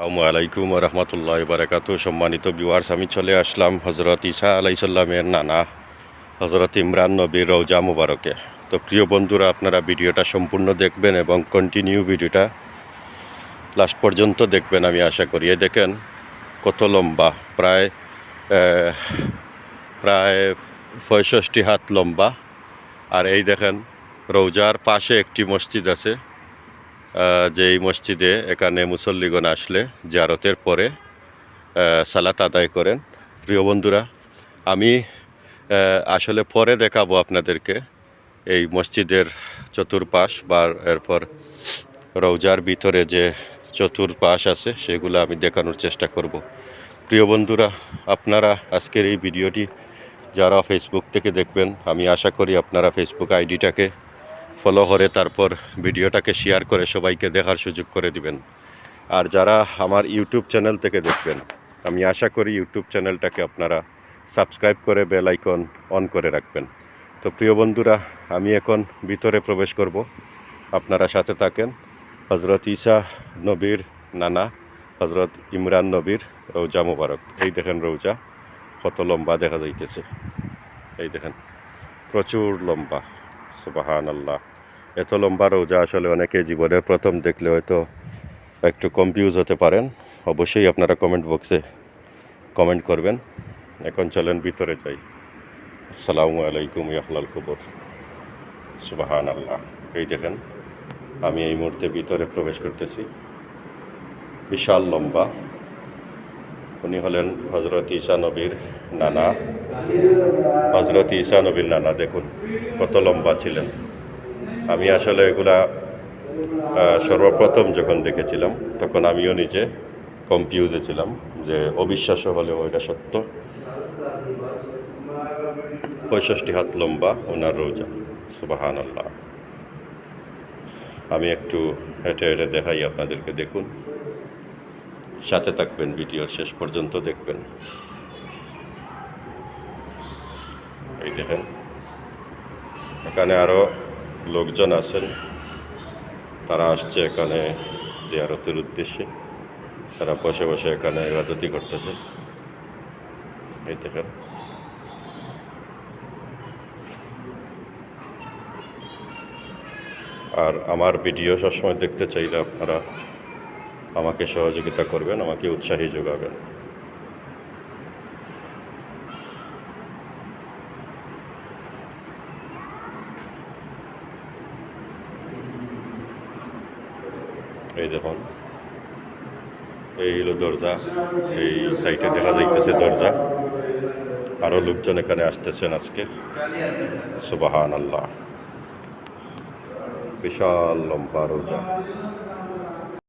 আসসালামু আলাইকুম রহমতুল্লাহ বারাকাত সম্মানিত বিওয়ার্স আমি চলে আসলাম হজরত ঈসা আলাইসাল্লামের নানা হজরত ইমরান নবীর রৌজা মুবারকে। তো প্রিয় বন্ধুরা, আপনারা ভিডিওটা সম্পূর্ণ দেখবেন এবং কন্টিনিউ ভিডিওটা লাস্ট পর্যন্ত দেখবেন, আমি আশা করি। এই দেখেন কত লম্বা, প্রায় প্রায় পঁয়ষট্টি হাত লম্বা। আর এই দেখেন রৌজার পাশে একটি মসজিদ আছে। যে এই মসজিদে এখানে মুসল্লিগণ আসলে জারতের পরে সালাত আদায় করেন। প্রিয় বন্ধুরা, আমি আসলে পরে দেখাবো আপনাদেরকে এই মসজিদের চতুর্পাশ বা এরপর রৌজার ভিতরে যে চতুর্পাশ আছে, সেগুলো আমি দেখানোর চেষ্টা করব। প্রিয় বন্ধুরা, আপনারা আজকের এই ভিডিওটি যারা ফেসবুক থেকে দেখবেন, আমি আশা করি আপনারা ফেসবুক আইডিটাকে ফলো করে তারপর ভিডিওটাকে শেয়ার করে সবাইকে দেখার সুযোগ করে দিবেন। আর যারা আমার ইউটিউব চ্যানেল থেকে দেখবেন, আমি আশা করি ইউটিউব চ্যানেলটাকে আপনারা সাবস্ক্রাইব করে বেল আইকন অন করে রাখবেন। তো প্রিয় বন্ধুরা, আমি এখন ভিতরে প্রবেশ করব। আপনারা সাথে থাকেন হজরত ঈসা নবীর নানা হজরত ইমরান নবীর রৌজা মুবারক। এই দেখেন রৌজা কত লম্বা দেখা যাইতেছে। এই দেখেন, প্রচুর লম্বা সুবাহান আল্লাহ এত লম্বা রোজা আসলে অনেকে জীবনের প্রথম দেখলে হয়তো একটু কনফিউজ হতে পারেন। অবশ্যই আপনারা কমেন্ট বক্সে কমেন্ট করবেন। এখন চলেন ভিতরে যাই। আসসালামু আলাইকুম ইয়াহলাল কবর। সুবাহান আল্লাহ এই দেখেন, আমি এই মুহূর্তে ভিতরে প্রবেশ করতেছি। বিশাল লম্বা। উনি হলেন হজরত ঈসা নবীর নানা। হজরত ঈসা নবীর নানা, দেখুন, কত লম্বা ছিলেন। আমি আসলে এগুলা সর্বপ্রথম যখন দেখেছিলাম, তখন আমিও নিজে কনফিউজে ছিলাম যে অবিশ্বাস্য হলেও এটা সত্য। পঁয়ষট্টি হাত লম্বা, ওনার রোজা। সুবাহান আল্লাহ আমি একটু হেঁটে হেঁটে দেখাই আপনাদেরকে, দেখুন। সাথে থাকবেন ভিডিওর শেষ পর্যন্ত দেখবেন। এই দেখেন। এখানে আরও লোকজন আছেন, তারা আসছে এখানে জিয়ারতের উদ্দেশ্যে। তারা বসে বসে এখানে ইবাদতি করতেছে। এই দেখেন। আর আমার ভিডিও সবসময় দেখতে চাইলে আপনারা আমাকে সহযোগিতা করবেন, আমাকে উৎসাহী যোগাবেন। এই দেখুন। এই হলো দরজা। এই সাইটে দেখা যাইতেছে দরজা। আরও লোকজন এখানে আসতেছেন আজকে। সুবাহান আল্লাহ বিশাল লম্বা রোজা